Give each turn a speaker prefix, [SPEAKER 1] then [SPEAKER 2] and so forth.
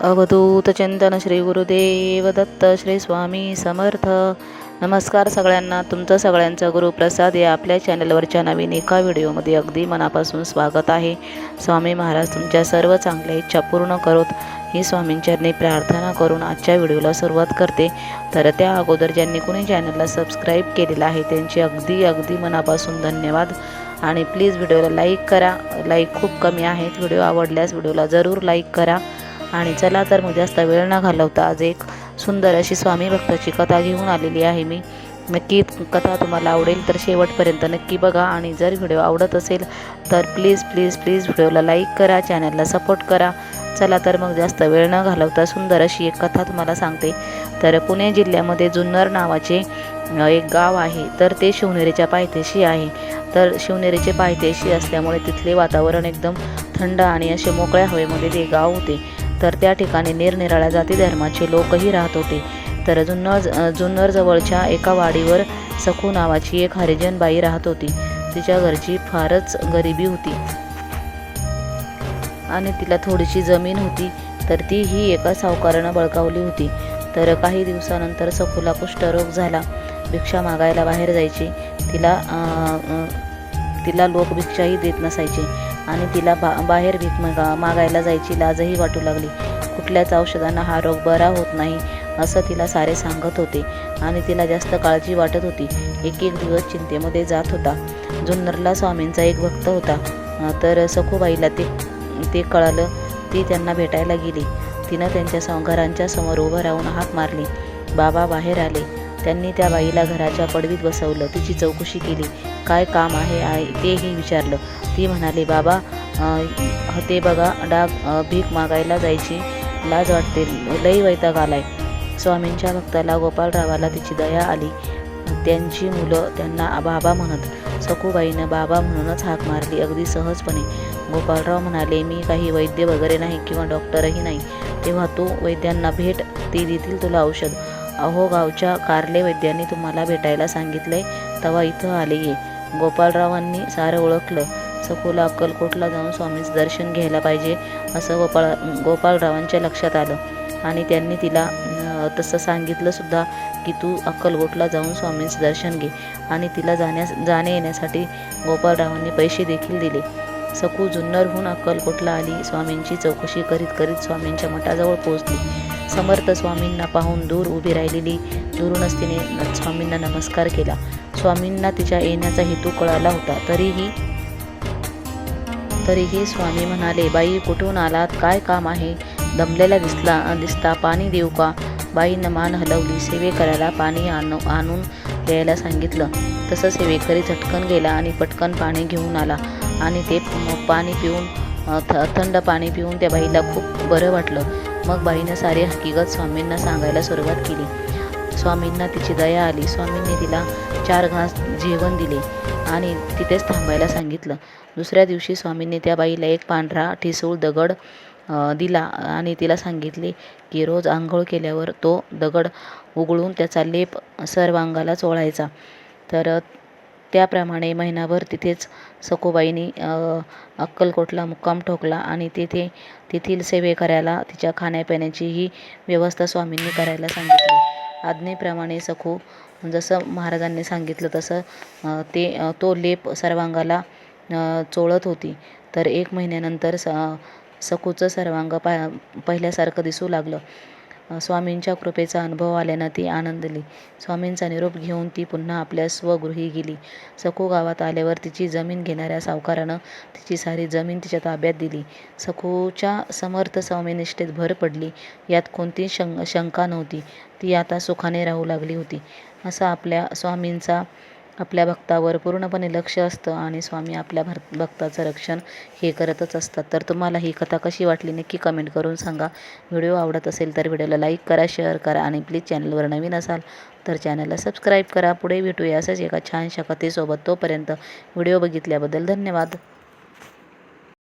[SPEAKER 1] अवधूतचिंतन श्री गुरुदेव दत्त श्री स्वामी समर्थ. नमस्कार सगळ्यांना. तुमचं सगळ्यांचं गुरुप्रसाद या आपल्या चॅनलवरच्या नवीन एका व्हिडिओमध्ये अगदी मनापासून स्वागत आहे. स्वामी महाराज तुमच्या सर्व चांगल्या इच्छा पूर्ण करोत. ही स्वामींच्यांनी प्रार्थना करून आजच्या व्हिडिओला सुरुवात करते. तर त्या अगोदर ज्यांनी कुणी चॅनलला सबस्क्राईब केलेलं आहे त्यांचे अगदी अगदी मनापासून धन्यवाद. आणि प्लीज व्हिडिओला लाईक करा. लाईक खूप कमी आहेत. व्हिडिओ आवडल्यास व्हिडिओला जरूर लाईक करा. आणि चला तर मग जास्त वेळ न घालवता आज एक सुंदर अशी स्वामी भक्ताची कथा घेऊन आलेली आहे मी. नक्की कथा तुम्हाला आवडेल तर शेवटपर्यंत नक्की बघा आणि जर व्हिडिओ आवडत असेल तर प्लीज प्लीज प्लीज व्हिडिओला लाईक करा चॅनलला सपोर्ट करा. चला तर मग जास्त वेळ न घालवता सुंदर अशी एक कथा तुम्हाला सांगते. तर पुणे जिल्ह्यामध्ये जुन्नर नावाचे एक गाव आहे. तर ते शिवनेरीच्या पायथ्याशी आहे. तर शिवनेरीचे पायथ्याशी असल्यामुळे तिथले वातावरण एकदम थंड आणि असे मोकळ्या हवेमध्ये ते गाव होते. तर त्या ठिकाणी निरनिराळ्या जाती धर्माचे लोकही राहत होते. तर जुन्नर जुन्नर जवळच्या एका वाडीवर सखू नावाची एक हरिजन बाई राहत होती. तिच्या घरची फारच गरिबी होती. आणि तिला थोडीशी जमीन होती तर ती ही एका सावकारानं बळकावली होती. तर काही दिवसानंतर सखूला कुष्ठरोग झाला. भिक्षा मागायला बाहेर जायची. तिला आ, तिला लोक भिक्षाही देत नसायचे. आणि तिला बा बाहेर भीक मागा मागायला जायची लाजही वाटू लागली. कुठल्याच औषधांना हा रोग बरा होत नाही असं तिला सारे सांगत होते. आणि तिला जास्त काळजी वाटत होती. एक एक दिवस चिंतेमध्ये जात होता. जुन्नरला स्वामींचा एक भक्त होता. तर सखूबाईला ते ते कळालं ती त्यांना भेटायला गेली. तिनं त्यांच्या सम घरांच्या समोर उभं राहून हाक मारली. बाबा बाहेर आले. त्यांनी त्या बाईला घराच्या पडवीत बसवलं. तिची चौकशी केली. काय काम आहे आहे तेही विचारलं. ती म्हणाली बाबा ते बघा डाग भीक मागायला जायची लाज वाटते लई वैताग आलाय. स्वामींच्या भक्ताला गोपाळरावाला तिची दया आली. त्यांची मुलं त्यांना बाबा म्हणत सखूबाईनं बाबा म्हणूनच हाक मारली अगदी सहजपणे. गोपाळराव म्हणाले मी काही वैद्य वगैरे नाही किंवा डॉक्टरही नाही तेव्हा तू वैद्यांना भेट ते देतील तुला औषध. अहो गावच्या कारले वैद्यांनी तुम्हाला भेटायला सांगितलंय तेव्हा इथं आले ये गोपाळरावांनी सारं ओळखलं. सखोला अक्कलकोटला जाऊन स्वामीचं दर्शन घ्यायला पाहिजे असं गोपाळ गोपाळरावांच्या लक्षात आलं. आणि त्यांनी तिला तसं सांगितलंसुद्धा की तू अक्कलकोटला जाऊन स्वामींचं दर्शन घे. आणि तिला जाण्यास जाणे येण्यासाठी गोपाळरावांनी पैसे देखील दिले. सखू जुन्नरहून अक्कलकोटला आली स्वामींची चौकशी करीत करीत स्वामींच्या मठाजवळ पोहोचली. समर्थ स्वामींना पाहून दूर उभी राहिलेली दुरूनच तिने स्वामींना नमस्कार केला. स्वामींना तिच्या येण्याचा हेतू कळाला होता तरीही तरीही स्वामी म्हणाले बाई कुठून आलात? काय काम आहे? दमलेला दिसला दिसता पाणी देऊ का? बाईनं मान हलवली सेवे करायला पाणी आणू आणून द्यायला सांगितलं. तसं सेवेकरी झटकन गेला आणि पटकन पाणी घेऊन आला. आणि ते पाणी पिऊन थ थंड पाणी पिऊन त्या बाईला खूप बरं वाटलं. मग बाईनं सारी हकीकत स्वामींना सांगायला सुरुवात केली. स्वामींना तिची दया आली. स्वामींनी तिला चार घास जेवण दिले. आणि तिथेच थांबायला सांगितलं. दुसऱ्या दिवशी स्वामींनी त्या बाईला एक पांढरा ठिसूळ दगड दिला आणि तिला सांगितले की रोज आंघोळ केल्यावर तो दगड उघडून त्याचा लेप सर्वांगाला चोळायचा. तर त्याप्रमाणे महिनाभर तिथेच सखोबाईनी अक्कलकोटला मुक्काम ठोकला आणि तेथे तेथील सेवे करायला तिच्या खाण्यापिण्याचीही व्यवस्था स्वामींनी करायला सांगितली. आज्ञेप्रमाणे सखू जसं महाराजांनी सांगितलं तसं ते तो लेप सर्वांगाला चोळत होती. तर एक महिन्यानंतर स सखूचं सर्वांग पा पहिल्यासारखं दिसू लागलं. स्वामींच्या कृपेचा अनुभव आल्यानं ती आनंदली. स्वामींचा निरोप घेऊन ती पुन्हा आपल्या स्वगृही गेली. सखू गावात आल्यावर तिची जमीन घेणाऱ्या सावकारानं तिची सारी जमीन तिच्या ताब्यात दिली. सखूच्या समर्थ स्वामीनिष्ठेत भर पडली. यात कोणती शं शंका नव्हती. ती आता सुखाने राहू लागली होती. असा आपल्या स्वामींचा आपल्या भक्तावर पूर्णपणे लक्ष असतं आणि स्वामी आपल्या भर भक्ताचं रक्षण हे करतच असतात. तर तुम्हाला ही कथा कशी वाटली नक्की कमेंट करून सांगा. व्हिडिओ आवडत असेल तर व्हिडिओला लाईक करा शेअर करा आणि प्लीज चॅनलवर नवीन असाल तर चॅनलला सबस्क्राईब करा. पुढे भेटूया असंच एका छानशा कथेसोबत. तोपर्यंत व्हिडिओ बघितल्याबद्दल धन्यवाद.